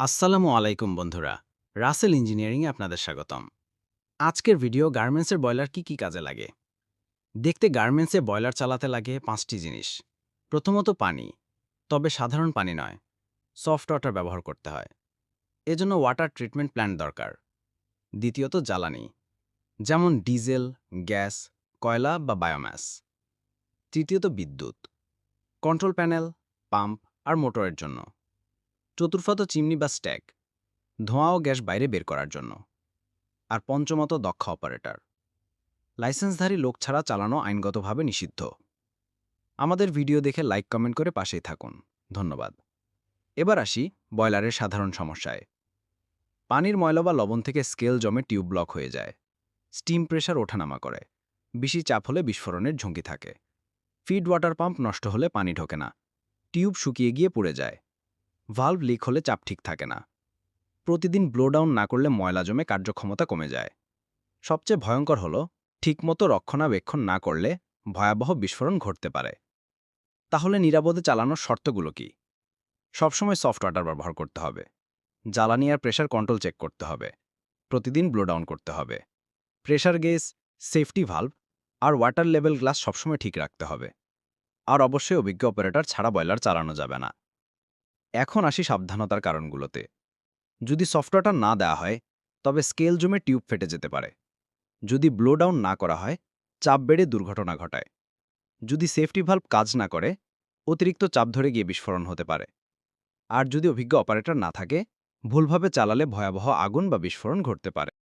আসসালামু আলাইকুম বন্ধুরা, রাসেল ইঞ্জিনিয়ারিংয়ে আপনাদের স্বাগতম। আজকের ভিডিও গার্মেন্টসের বয়লার কি কি কাজে লাগে? দেখতে গার্মেন্টসে বয়লার চালাতে লাগে পাঁচটি জিনিস। প্রথমত পানি, তবে সাধারণ পানি নয়, সফট ওয়াটার ব্যবহার করতে হয়। এজন্য ওয়াটার ট্রিটমেন্ট প্ল্যান্ট দরকার। দ্বিতীয়ত জ্বালানি, যেমন ডিজেল, গ্যাস, কয়লা বা বায়োম্যাস। তৃতীয়ত বিদ্যুৎ, কন্ট্রোল প্যানেল, পাম্প আর মোটরের জন্য। চতুর্থত চিমনি বা স্ট্যাক, ধোঁয়া ও গ্যাস বাইরে বের করার জন্য। আর পঞ্চমত দক্ষ অপারেটর। লাইসেন্সধারী লোক ছাড়া চালানো আইনগতভাবে নিষিদ্ধ। আমাদের ভিডিও দেখে লাইক কমেন্ট করে পাশেই থাকুন। ধন্যবাদ। এবার আসি বয়লারের সাধারণ সমস্যায়। পানির ময়লা বা লবণ থেকে স্কেল জমে টিউব ব্লক হয়ে যায়। স্টিম প্রেশার ওঠানামা করে। বেশি চাপ হলে বিস্ফোরণের ঝুঁকি থাকে। ফিড ওয়াটার পাম্প নষ্ট হলে পানি ঢোকে না। টিউব শুকিয়ে গিয়ে পুড়ে যায়। ভাল্ভ লিক হলে চাপ ঠিক থাকে না। প্রতিদিন ব্লোডাউন না করলে ময়লা জমে কার্যক্ষমতা কমে যায়। সবচেয়ে ভয়ঙ্কর হল, ঠিকমতো রক্ষণাবেক্ষণ না করলে ভয়াবহ বিস্ফোরণ ঘটতে পারে। তাহলে নিরাপদে চালানোর শর্তগুলো কি? সবসময় সফট ওয়াটার ব্যবহার করতে হবে। জ্বালানি আর প্রেশার কন্ট্রোল চেক করতে হবে। প্রতিদিন ব্লোডাউন করতে হবে। প্রেশার গেস সেফটি ভাল্ভ আর ওয়াটার লেভেল গ্লাস সবসময় ঠিক রাখতে হবে। আর অবশ্যই অভিজ্ঞ অপারেটর ছাড়া বয়লার চালানো যাবে না। এখন আসি সাবধানতার কারণগুলোতে। যদি সফটওয়্যারটা না দেওয়া হয়, তবে স্কেল জমে টিউব ফেটে যেতে পারে। যদি ব্লোডাউন না করা হয়, চাপ বেড়ে দুর্ঘটনা ঘটায়। যদি সেফটি ভাল্ব কাজ না করে, অতিরিক্ত চাপ ধরে গিয়ে বিস্ফোরণ হতে পারে। আর যদি অভিজ্ঞ অপারেটর না থাকে, ভুলভাবে চালালে ভয়াবহ আগুন বা বিস্ফোরণ ঘটতে পারে।